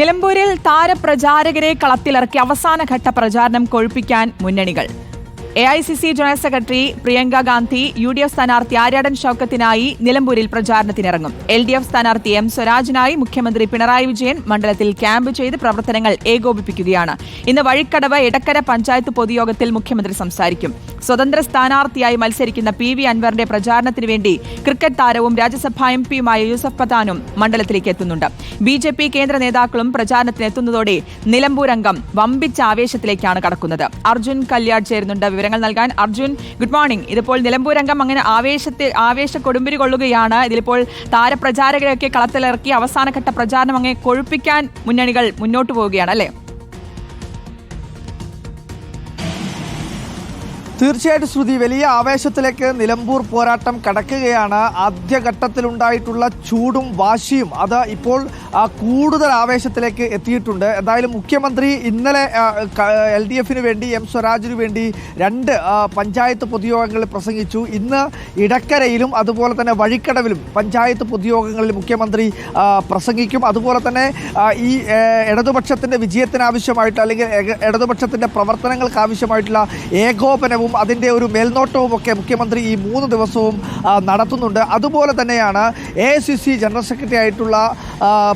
നിലമ്പൂരിൽ താരപ്രചാരകരെ കളത്തിലിറക്കി അവസാനഘട്ട പ്രചാരണം കൊഴുപ്പിക്കാൻ മുന്നണികൾ. A I C C general secretary Priyanka Gandhi U D F സ്ഥാനാർത്ഥി ആര്യാടൻ ഷൌക്കത്തിനായി നിലമ്പൂരിൽ പ്രചാരണത്തിനിറങ്ങും. എൽ ഡി എഫ് സ്ഥാനാർത്ഥി എം സ്വരാജിനായി മുഖ്യമന്ത്രി പിണറായി വിജയൻ മണ്ഡലത്തിൽ ക്യാമ്പ് ചെയ്ത് പ്രവർത്തനങ്ങൾ ഏകോപിപ്പിക്കുകയാണ്. ഇന്ന് വഴിക്കടവ് ഇടക്കര പഞ്ചായത്ത് പൊതുയോഗത്തിൽ മുഖ്യമന്ത്രി സംസാരിക്കും. സ്വതന്ത്ര സ്ഥാനാർത്ഥിയായി മത്സരിക്കുന്ന പി വി അൻവറിന്റെ പ്രചാരണത്തിന് വേണ്ടി ക്രിക്കറ്റ് താരവും രാജ്യസഭാ എം പിയുമായ യൂസഫ് പത്താനും മണ്ഡലത്തിലേക്ക് എത്തുന്നുണ്ട്. ബി ജെ പി കേന്ദ്ര നേതാക്കളും പ്രചാരണത്തിനെത്തുന്നതോടെ നിലമ്പൂരംഗം വമ്പിച്ച ആവേശത്തിലേക്കാണ് കടക്കുന്നത്. അർജുൻ കല്യാട് ചേരുന്നുണ്ട് വിവരങ്ങൾ നൽകാൻ അർജുൻ. ഗുഡ് മോർണിംഗ് ഇതിപ്പോൾ നിലമ്പൂരംഗം അങ്ങനെ ആവേശത്തിൽ ആവേശ കൊടുമ്പിരി കൊള്ളുകയാണ്. ഇതിലിപ്പോൾ താരപ്രചാരകരെയൊക്കെ കളത്തിലിറക്കി അവസാനഘട്ട പ്രചാരണം അങ്ങനെ കൊഴുപ്പിക്കാൻ മുന്നണികൾ മുന്നോട്ട് പോവുകയാണ് അല്ലേ? തീർച്ചയായിട്ടും ശ്രുതി വലിയ ആവേശത്തിലേക്ക് നിലമ്പൂർ പോരാട്ടം കടക്കുകയാണ്. ആദ്യഘട്ടത്തിലുണ്ടായിട്ടുള്ള ചൂടും വാശിയും. അത് ഇപ്പോൾ കൂടുതൽ ആവേശത്തിലേക്ക് എത്തിയിട്ടുണ്ട്. എന്തായാലും മുഖ്യമന്ത്രി ഇന്നലെ എൽ ഡി എഫിന് വേണ്ടി എം സ്വരാജിനു വേണ്ടി രണ്ട് പഞ്ചായത്ത് പൊതുയോഗങ്ങളിൽ പ്രസംഗിച്ചു. ഇന്ന് ഇടക്കരയിലും അതുപോലെ തന്നെ വഴിക്കടവിലും പഞ്ചായത്ത് പൊതുയോഗങ്ങളിൽ മുഖ്യമന്ത്രി പ്രസംഗിക്കും. അതുപോലെ തന്നെ ഈ ഇടതുപക്ഷത്തിന്റെ വിജയത്തിനാവശ്യമായിട്ട് അല്ലെങ്കിൽ ഇടതുപക്ഷത്തിന്റെ പ്രവർത്തനങ്ങൾക്ക് ആവശ്യമായിട്ടുള്ള ഏകോപനവും അതിന്റെ ഒരു മേൽനോട്ടവും ഒക്കെ മുഖ്യമന്ത്രി ഈ മൂന്ന് ദിവസവും നടത്തുന്നുണ്ട്. അതുപോലെ തന്നെയാണ് എ ജനറൽ സെക്രട്ടറി ആയിട്ടുള്ള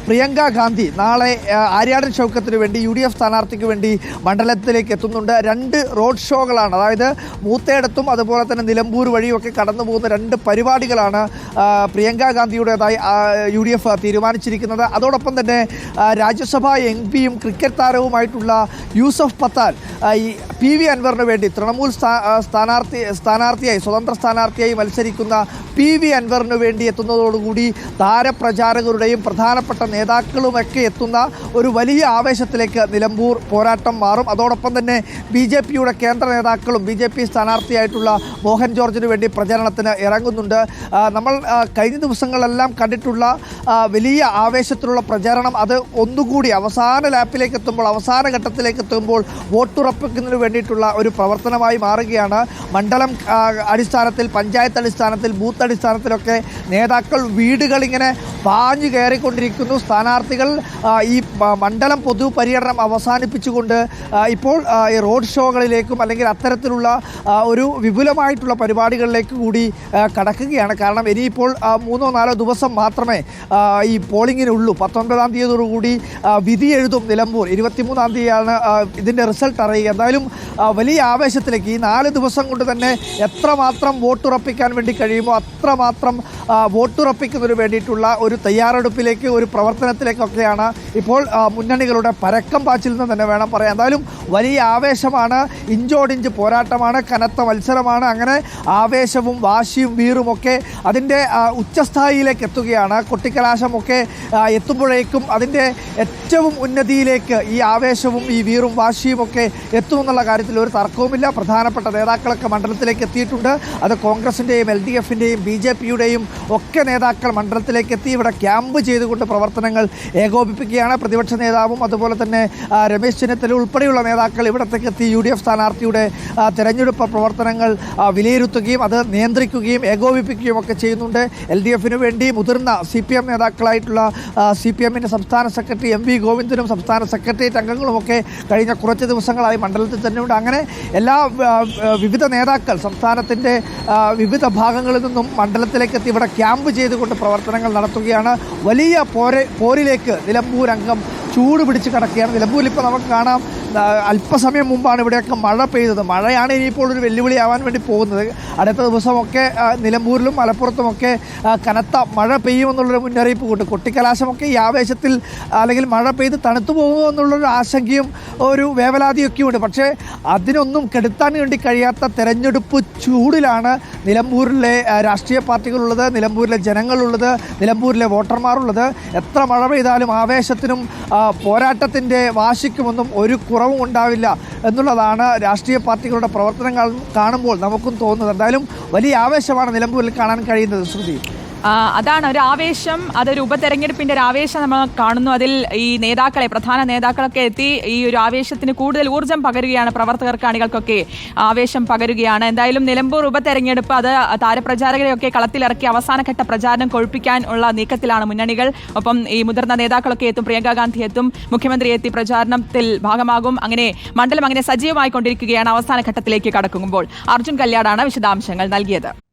പ്രിയങ്ക ഗാന്ധി നാളെ ആര്യാടൻ ചൗക്കത്തിന് വേണ്ടി യു ഡി എഫ് സ്ഥാനാർത്ഥിക്ക് വേണ്ടി മണ്ഡലത്തിലേക്ക് എത്തുന്നുണ്ട്. രണ്ട് റോഡ് ഷോകളാണ്. അതായത് മൂത്തേടത്തും അതുപോലെ തന്നെ നിലമ്പൂർ വഴിയൊക്കെ കടന്നു പോകുന്ന രണ്ട് പരിപാടികളാണ് പ്രിയങ്ക ഗാന്ധിയുടേതായി യു ഡി എഫ് തീരുമാനിച്ചിരിക്കുന്നത്. അതോടൊപ്പം തന്നെ രാജ്യസഭാ എം പിയും ക്രിക്കറ്റ് താരവുമായിട്ടുള്ള യൂസഫ് പത്താൻ ഈ പി വി അൻവറിന് വേണ്ടി തൃണമൂൽ സ്ഥാ- സ്ഥാനാർത്ഥി സ്ഥാനാർത്ഥിയായി സ്വതന്ത്ര സ്ഥാനാർത്ഥിയായി മത്സരിക്കുന്ന പി വി അൻവറിന് വേണ്ടി എത്തുന്നതോടുകൂടി താരപ്രചാരകരുടെയും പ്രധാനപ്പെട്ട നേതാക്കളുമൊക്കെ എത്തുന്ന ഒരു വലിയ ആവേശത്തിലേക്ക് നിലമ്പൂർ പോരാട്ടം മാറും. അതോടൊപ്പം തന്നെ ബി ജെ പിയുടെ കേന്ദ്ര നേതാക്കളും ബി ജെ പി സ്ഥാനാർത്ഥിയായിട്ടുള്ള മോഹൻ ജോർജിന് വേണ്ടി പ്രചരണത്തിന് ഇറങ്ങുന്നുണ്ട്. നമ്മൾ കഴിഞ്ഞ ദിവസങ്ങളെല്ലാം കണ്ടിട്ടുള്ള വലിയ ആവേശത്തിലുള്ള പ്രചരണം അത് ഒന്നുകൂടി അവസാന ലാപ്പിലേക്ക് എത്തുമ്പോൾ അവസാന ഘട്ടത്തിലേക്ക് എത്തുമ്പോൾ വോട്ടുറപ്പിക്കുന്നതിന് വേണ്ടിയിട്ടുള്ള ഒരു പ്രവർത്തനമായി മാറുകയാണ്. മണ്ഡലം അടിസ്ഥാനത്തിൽ പഞ്ചായത്ത് അടിസ്ഥാനത്തിൽ ബൂത്ത് അടിസ്ഥാനത്തിലൊക്കെ നേതാക്കൾ വീടുകളിങ്ങനെ പാഞ്ഞു കയറിക്കൊണ്ടിരിക്കുന്നു. സ്ഥാനാർത്ഥികൾ ഈ മണ്ഡലം പൊതു പര്യടനം അവസാനിപ്പിച്ചുകൊണ്ട് ഇപ്പോൾ ഈ റോഡ് ഷോകളിലേക്കും അല്ലെങ്കിൽ അത്തരത്തിലുള്ള ഒരു വിപുലമായിട്ടുള്ള പരിപാടികളിലേക്ക് കൂടി കടക്കുകയാണ്. കാരണം ഇനിയിപ്പോൾ മൂന്നോ നാലോ ദിവസം മാത്രമേ ഈ പോളിങ്ങിനുള്ളൂ. പത്തൊൻപതാം തീയതിയോടുകൂടി വിധി എഴുതും നിലമ്പൂർ. ഇരുപത്തിമൂന്നാം തീയതിയാണ് ഇതിന്റെ റിസൾട്ട് അറിയുക. എന്തായാലും വലിയ ആവേശത്തിലേക്ക് ഈ നാല് ദിവസം കൊണ്ട് തന്നെ എത്രമാത്രം വോട്ടുറപ്പിക്കാൻ വേണ്ടി കഴിയുമോ അത്രമാത്രം വോട്ടുറപ്പിക്കുന്നതിന് വേണ്ടിയിട്ടുള്ള ഒരു തയ്യാറെടുപ്പിലേക്ക് ഒരു പ്രവർത്തനത്തിലേക്കൊക്കെയാണ് ഇപ്പോൾ മുന്നണികളുടെ പരക്കം പാച്ചിൽ നിന്ന് തന്നെ വേണം പറയാം എന്തായാലും വലിയ ആവേശമാണ്. ഇഞ്ചോടിഞ്ച് പോരാട്ടമാണ് കനത്ത മത്സരമാണ്. അങ്ങനെ ആവേശവും വാശിയും വീറുമൊക്കെ അതിന്റെ ഉച്ചസ്ഥായിയിലേക്ക് എത്തുകയാണ്. കൊട്ടിക്കലാശമൊക്കെ എത്തുമ്പോഴേക്കും അതിന്റെ ഏറ്റവും ഉന്നതിയിലേക്ക് ഈ ആവേശവും ഈ വീറും വാശിയും ഒക്കെ എത്തുമെന്നുള്ള കാര്യത്തിൽ ഒരു തർക്കവുമില്ല. പ്രധാനപ്പെട്ട നേതാക്കളൊക്കെ മണ്ഡലത്തിലേക്ക് എത്തിയിട്ടുണ്ട്. അത് കോൺഗ്രസിന്റെയും എൽ ഡി എഫിന്റെയും ബി ജെ പിയുടെയും ഒക്കെ നേതാക്കൾ മണ്ഡലത്തിലേക്ക് എത്തി. ഇവിടെ ക്യാമ്പ് ചെയ്തുകൊണ്ട് പ്രവർത്തനങ്ങൾ ഏകോപിപ്പിക്കുകയാണ്. പ്രതിപക്ഷ നേതാവും അതുപോലെ തന്നെ രമേശ് ചെന്നിത്തല ഉൾപ്പെടെയുള്ള നേതാക്കൾ ഇവിടത്തേക്ക് എത്തി യു ഡി എഫ് സ്ഥാനാർത്ഥിയുടെ തെരഞ്ഞെടുപ്പ് പ്രവർത്തനങ്ങൾ വിലയിരുത്തുകയും അത് നിയന്ത്രിക്കുകയും ഏകോപിപ്പിക്കുകയും ഒക്കെ ചെയ്യുന്നുണ്ട്. എൽ ഡി എഫിന് വേണ്ടി മുതിർന്ന സി പി എം നേതാക്കളായിട്ടുള്ള സി പി എമ്മിന്റെ സംസ്ഥാന സെക്രട്ടറി എം വി ഗോവിന്ദനും സംസ്ഥാന സെക്രട്ടേറിയറ്റ് അംഗങ്ങളുമൊക്കെ കഴിഞ്ഞ കുറച്ച് ദിവസങ്ങളായി മണ്ഡലത്തിൽ തന്നെയുണ്ട്. അങ്ങനെ എല്ലാ വിവിധ നേതാക്കൾ സംസ്ഥാനത്തിന്റെ വിവിധ ഭാഗങ്ങളിൽ നിന്നും മണ്ഡലത്തിലേക്ക് എത്തി. ഇവിടെ ക്യാമ്പ് ചെയ്തുകൊണ്ട് പ്രവർത്തനങ്ങൾ നടത്തുകയാണ്. വലിയ പോരെ പോരിലേക്ക് നിലമ്പൂർ അംഗം ചൂട് പിടിച്ച് കിടക്കുകയാണ്. നിലമ്പൂരിൽ ഇപ്പോൾ നമുക്ക് കാണാം അല്പസമയം മുമ്പാണ് ഇവിടെയൊക്കെ മഴ പെയ്തത്. മഴയാണ് ഇനിയിപ്പോൾ ഒരു വെല്ലുവിളിയാവാൻ വേണ്ടി പോകുന്നത്. അടുത്ത ദിവസമൊക്കെ നിലമ്പൂരിലും മലപ്പുറത്തുമൊക്കെ കനത്ത മഴ പെയ്യുമെന്നുള്ളൊരു മുന്നറിയിപ്പ് കൊണ്ട് കൊട്ടിക്കലാശമൊക്കെ ഈ ആവേശത്തിൽ അല്ലെങ്കിൽ മഴ പെയ്ത് തണുത്തു പോകുമോ എന്നുള്ളൊരു ആശങ്കയും ഒരു വേവലാതിയൊക്കെയുണ്ട് പക്ഷേ അതിനൊന്നും കെടുത്താൻ വേണ്ടി കഴിയാത്ത തെരഞ്ഞെടുപ്പ് ചൂടിലാണ് നിലമ്പൂരിലെ രാഷ്ട്രീയ പാർട്ടികളുള്ളത് നിലമ്പൂരിലെ ജനങ്ങളുള്ളത് നിലമ്പൂരിലെ വോട്ടർമാരുള്ളത്. എത്ര മഴ പെയ്താലും ആവേശത്തിനും പോരാട്ടത്തിന്റെ വാശിക്കുമൊന്നും ഒരു കുറവും ഉണ്ടാവില്ല എന്നുള്ളതാണ് രാഷ്ട്രീയ പാർട്ടികളുടെ പ്രവർത്തനങ്ങൾ കാണുമ്പോൾ നമുക്കും തോന്നുന്നത്. എന്തായാലും വലിയ ആവേശമാണ് നിലമ്പൂരിൽ കാണാൻ കഴിയുന്നത് ശ്രുതി. അതാണ് ഒരു ആവേശം. അതൊരു ഉപതെരഞ്ഞെടുപ്പിന്റെ ഒരു ആവേശം നമ്മൾ കാണുന്നു. അതിൽ ഈ നേതാക്കളെ പ്രധാന നേതാക്കളൊക്കെ എത്തി ഈ ഒരു ആവേശത്തിന് കൂടുതൽ ഊർജം പകരുകയാണ് പ്രവർത്തകർക്ക് അണികൾക്കൊക്കെ ആവേശം പകരുകയാണ്. എന്തായാലും നിലമ്പൂർ ഉപതെരഞ്ഞെടുപ്പ് അത് താരപ്രചാരകരെയൊക്കെ കളത്തിലിറക്കി അവസാനഘട്ട പ്രചാരണം കൊഴുപ്പിക്കാൻ ഉള്ള നീക്കത്തിലാണ് മുന്നണികൾ. ഒപ്പം ഈ മുതിർന്ന നേതാക്കളൊക്കെ എത്തും. പ്രിയങ്കാ ഗാന്ധി എത്തും. മുഖ്യമന്ത്രി എത്തി പ്രചാരണത്തിൽ ഭാഗമാകും. അങ്ങനെ മണ്ഡലം അങ്ങനെ സജീവമായിക്കൊണ്ടിരിക്കുകയാണ്. അവസാന ഘട്ടത്തിലേക്ക് കടക്കുമ്പോൾ അർജുൻ കല്യാടാണ് വിശദാംശങ്ങൾ നൽകിയത്.